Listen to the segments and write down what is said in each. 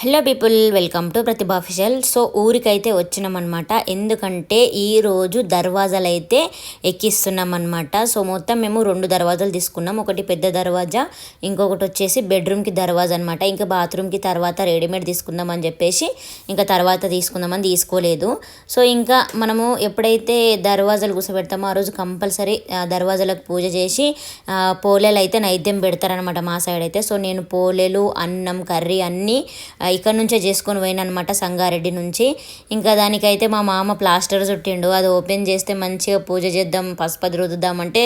Hello people welcome to Pratibha official so ఊరికైతే వచ్చినామన్నమాట. ఎందుకంటే ఈరోజు దర్వాజాలు అయితే ఎక్కిస్తున్నాం అనమాట సో మొత్తం మేము రెండు దర్వాజాలు తీసుకున్నాం. ఒకటి పెద్ద దర్వాజా ఇంకొకటి వచ్చేసి బెడ్రూమ్కి దర్వాజా అనమాట ఇంకా బాత్రూమ్కి తర్వాత రెడీమేడ్ తీసుకుందాం అని చెప్పేసి ఇంకా తర్వాత తీసుకుందామని తీసుకోలేదు. సో ఇంకా మనము ఎప్పుడైతే దర్వాజాలు కూర్చోబెడతామో ఆ రోజు కంపల్సరీ దర్వాజాలకు పూజ చేసి పోలేలు అయితే నైద్యం పెడతారనమాట మా సైడ్ అయితే. సో నేను పోలేలు అన్నం కర్రీ అన్నీ ఇక్కడ నుంచే చేసుకొని పోయిన అనమాట సంగారెడ్డి నుంచి. ఇంకా దానికైతే మా మామ ప్లాస్టర్ చుట్టిండు. అది ఓపెన్ చేస్తే మంచిగా పూజ చేద్దాం పసుపది రుద్దుదామంటే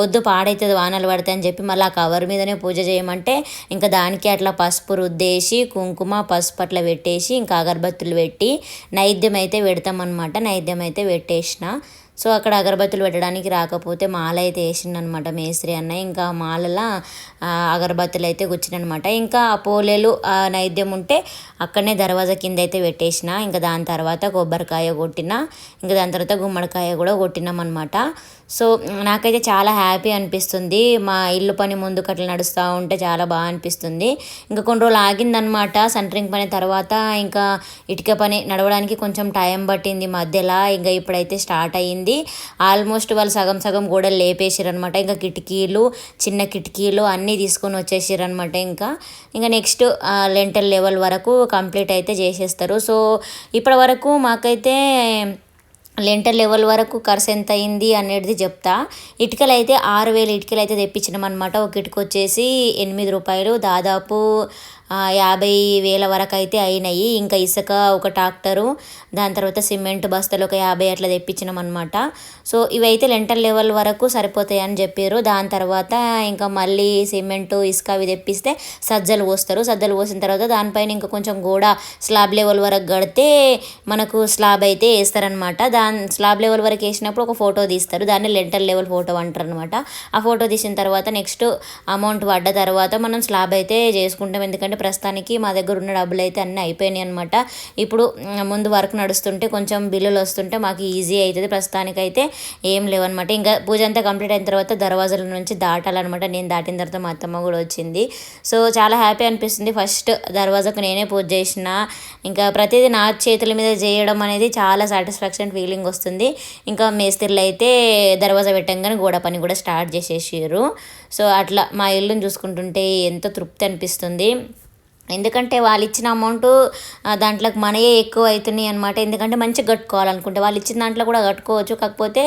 వద్దు పాడైతుంది వానలు పడతాయి అని చెప్పి మళ్ళీ ఆ కవర్ మీదనే పూజ చేయమంటే ఇంకా దానికి అట్లా పసుపు రుద్దేసి కుంకుమ పసుపు అట్లా పెట్టేసి ఇంకా అగరబత్తులు పెట్టి నైద్యం అయితే పెడతామన్నమాట. నైద్యం అయితే పెట్టేసిన. సో అక్కడ అగరబత్తులు పెట్టడానికి రాకపోతే మాల అయితే వేసిండనమాట మేస్త్రి అన్న. ఇంకా మాలలా అగరబత్తులు అయితే కూర్చునమాట ఇంకా ఆ పోలేలు నైద్యం ఉంటే అక్కడనే దర్వాజా కింద అయితే పెట్టేసిన. ఇంకా దాని తర్వాత కొబ్బరికాయ కొట్టిన. ఇంకా దాని తర్వాత గుమ్మడికాయ కూడా కొట్టినాం అనమాట సో నాకైతే చాలా హ్యాపీ అనిపిస్తుంది. మా ఇల్లు పని ముందుకు అట్లా నడుస్తూ ఉంటే చాలా బాగా అనిపిస్తుంది. ఇంకా కొన్ని రోజులు ఆగిందనమాట. సెంటరింగ్ పని తర్వాత ఇంకా ఇటుక పని నడవడానికి కొంచెం టైం పట్టింది మధ్యలో. ఇంకా ఇప్పుడైతే స్టార్ట్ అయ్యింది. ఆల్మోస్ట్ వాళ్ళు సగం సగం గోడలు లేపేసారనమాట ఇంకా కిటికీలు చిన్న కిటికీలు అన్నీ తీసుకొని వచ్చేసారనమాట ఇంకా. ఇంకా నెక్స్ట్ లెంటల్ లెవెల్ వరకు కంప్లీట్ అయితే చేసేస్తారు. సో ఇప్పటి వరకు మాకైతే లెంటర్ లెవెల్ వరకు ఖర్చు ఎంత అయింది అనేది చెప్తా. ఇటుకలు అయితే ఆరు వేలు ఇటుకలు అయితే తెప్పించినాం అనమాట ఒక ఇటుక వచ్చేసి ఎనిమిది రూపాయలు. దాదాపు యాభై వేల వరకు అయితే అయినాయి. ఇంకా ఇసుక ఒక ట్రాక్టరు దాని తర్వాత సిమెంట్ బస్తాలు ఒక యాభై అట్లా తెప్పించినాం అనమాట సో ఇవైతే లెంటర్ లెవెల్ వరకు సరిపోతాయి అని చెప్పారు. దాని తర్వాత ఇంకా మళ్ళీ సిమెంట్ ఇసుక అవి తెప్పిస్తే సజ్జలు పోస్తారు. సజ్జలు పోసిన తర్వాత దానిపైన ఇంకా కొంచెం గోడ స్లాబ్ లెవెల్ వరకు కడితే మనకు స్లాబ్ అయితే వేస్తారనమాట దాని స్లాబ్ లెవెల్ వరకు వేసినప్పుడు ఒక ఫోటో తీస్తారు. దాన్ని లెంటర్ లెవెల్ ఫోటో అంటారు అనమాట ఆ ఫోటో తీసిన తర్వాత నెక్స్ట్ అమౌంట్ పడ్డ తర్వాత మనం స్లాబ్ అయితే చేసుకుంటాం. ఎందుకంటే ఎందుకంటే ప్రస్తుతానికి మా దగ్గర ఉన్న డబ్బులు అయితే అన్నీ అయిపోయినాయి అనమాట ఇప్పుడు ముందు వర్క్ నడుస్తుంటే కొంచెం బిల్లులు వస్తుంటే మాకు ఈజీ అవుతుంది ప్రస్తుతానికి అయితే ఏం లేవన్నమాట. ఇంకా పూజ అంతా కంప్లీట్ అయిన తర్వాత దర్వాజల నుంచి దాటాలన్నమాట. నేను దాటిన తర్వాత మా అత్తమ్మ కూడా వచ్చింది. సో చాలా హ్యాపీ అనిపిస్తుంది. ఫస్ట్ దర్వాజాకు నేనే పూజ చేసిన. ఇంకా ప్రతిదీ నా చేతుల మీద చేయడం అనేది చాలా సాటిస్ఫాక్షన్ ఫీలింగ్ వస్తుంది. ఇంకా మేస్త్రిలు అయితే దర్వాజా పెట్టంగానే గోడ పని కూడా స్టార్ట్ చేసేసారు సో అట్లా మా ఇల్లుని చూసుకుంటుంటే ఎంతో తృప్తి అనిపిస్తుంది. ఎందుకంటే వాళ్ళు ఇచ్చిన అమౌంట్ దాంట్లోకి మనయే ఎక్కువ అవుతున్నాయి అనమాట ఎందుకంటే మంచిగా కట్టుకోవాలనుకుంటే వాళ్ళు ఇచ్చిన దాంట్లో కూడా కట్టుకోవచ్చు. కాకపోతే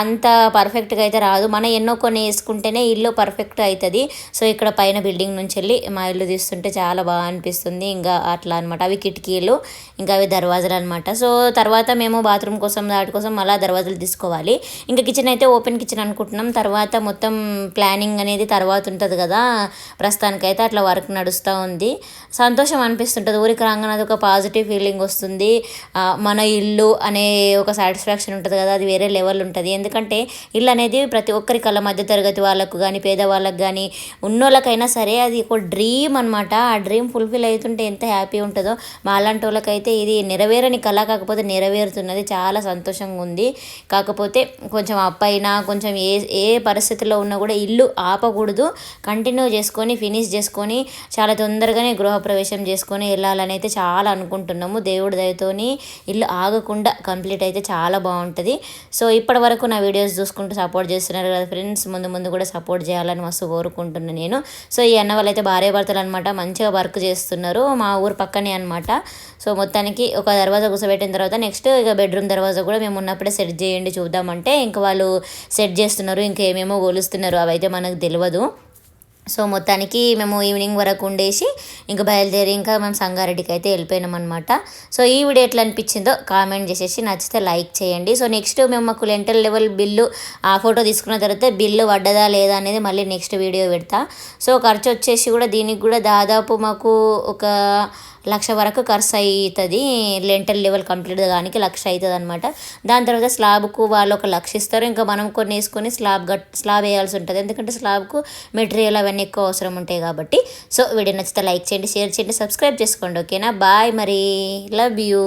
అంత పర్ఫెక్ట్గా అయితే రాదు. మనం ఎన్నో కొన్ని వేసుకుంటేనే ఇల్లు పర్ఫెక్ట్ అవుతుంది సో ఇక్కడ పైన బిల్డింగ్ నుంచి వెళ్ళి మా ఇల్లు తీస్తుంటే చాలా బాగా అనిపిస్తుంది. ఇంకా అట్లా అనమాట అవి కిటికీలు ఇంకా అవి దర్వాజాలు అనమాట సో తర్వాత మేము బాత్రూమ్ కోసం దాటి కోసం మళ్ళీ దర్వాజాలు తీసుకోవాలి. ఇంకా కిచెన్ అయితే ఓపెన్ కిచెన్ అనుకుంటున్నాం. తర్వాత మొత్తం ప్లానింగ్ అనేది తర్వాత ఉంటుంది కదా. ప్రస్తుతానికైతే అట్లా వర్క్ నడుస్తూ ఉంది. ఉంది సంతోషం అనిపిస్తుంటుంది. ఊరికి రాగానే అది ఒక పాజిటివ్ ఫీలింగ్ వస్తుంది. మన ఇల్లు అనే ఒక సాటిస్ఫాక్షన్ ఉంటుంది కదా అది వేరే లెవెల్ ఉంటుంది. ఎందుకంటే ఇల్లు అనేది ప్రతి ఒక్కరి కళ్ళ మధ్య తరగతి వాళ్ళకు కానీ పేదవాళ్ళకు కానీ ఉన్నోళ్ళకైనా సరే అది ఒక డ్రీమ్ అనమాట ఆ డ్రీమ్ ఫుల్ఫిల్ అవుతుంటే ఎంత హ్యాపీ ఉంటుందో మా అలాంటి వాళ్ళకైతే ఇది నెరవేరని కళ కాకపోతే నెరవేరుతున్నది. చాలా సంతోషంగా ఉంది. కాకపోతే కొంచెం అప్పైనా కొంచెం ఏ ఏ పరిస్థితిలో ఉన్నా కూడా ఇల్లు ఆపకూడదు. కంటిన్యూ చేసుకొని ఫినిష్ చేసుకొని చాలా తొందరగా తొందరగానే గృహప్రవేశం చేసుకొని వెళ్ళాలని అయితే చాలా అనుకుంటున్నాము. దేవుడి దయతోని ఇల్లు ఆగకుండా కంప్లీట్ అయితే చాలా బాగుంటుంది. సో ఇప్పటి వరకు నా వీడియోస్ చూసుకుంటూ సపోర్ట్ చేస్తున్నారు కదా ఫ్రెండ్స్ ముందు ముందు కూడా సపోర్ట్ చేయాలని మస్తు కోరుకుంటున్నాను నేను. సో ఈ అన్న వాళ్ళైతే భార్య భర్తలు అనమాట మంచిగా వర్క్ చేస్తున్నారు మా ఊరు పక్కనే అనమాట సో మొత్తానికి ఒక దర్వాజా కూర్చోబెట్టిన తర్వాత నెక్స్ట్ ఇక బెడ్రూమ్ దర్వాజా కూడా మేము ఉన్నప్పుడే సెట్ చేయండి చూద్దామంటే ఇంకా వాళ్ళు సెట్ చేస్తున్నారు ఇంకేమేమో కొలుస్తున్నారు అవైతే మనకు తెలియదు సో మొత్తానికి మేము ఈవినింగ్ వరకు ఉండేసి ఇంకా బయలుదేరి ఇంకా మేము సంగారెడ్డికి అయితే వెళ్ళిపోయినాం అనమాట సో ఈ వీడియో ఎట్లా అనిపించిందో కామెంట్ చేసేసి నచ్చితే లైక్ చేయండి. సో నెక్స్ట్ మేము మాకు లెంటల్ లెవెల్ బిల్లు ఆ ఫోటో తీసుకున్న తర్వాత బిల్లు పడ్డదా లేదా అనేది మళ్ళీ నెక్స్ట్ వీడియో పెడతా. సో ఖర్చు వచ్చేసి కూడా దీనికి కూడా దాదాపు మాకు ఒక లక్ష వరకు ఖర్చు అవుతుంది లెంటల్ లెవెల్ కంప్లీట్ దానికి లక్ష అవుతుంది అనమాట దాని తర్వాత స్లాబ్కు వాళ్ళు ఒక లక్ష ఇస్తారు. ఇంకా మనం కొన్ని వేసుకొని స్లాబ్ గట్ స్లాబ్ వేయాల్సి ఉంటుంది ఎందుకంటే స్లాబ్కు మెటీరియల్ అవన్నీ ఎక్కువ అవసరం ఉంటాయి కాబట్టి. సో వీడియో నచ్చితే లైక్ చేయండి షేర్ చేయండి సబ్స్క్రైబ్ చేసుకోండి. ఓకేనా? బాయ్ మరి. Love you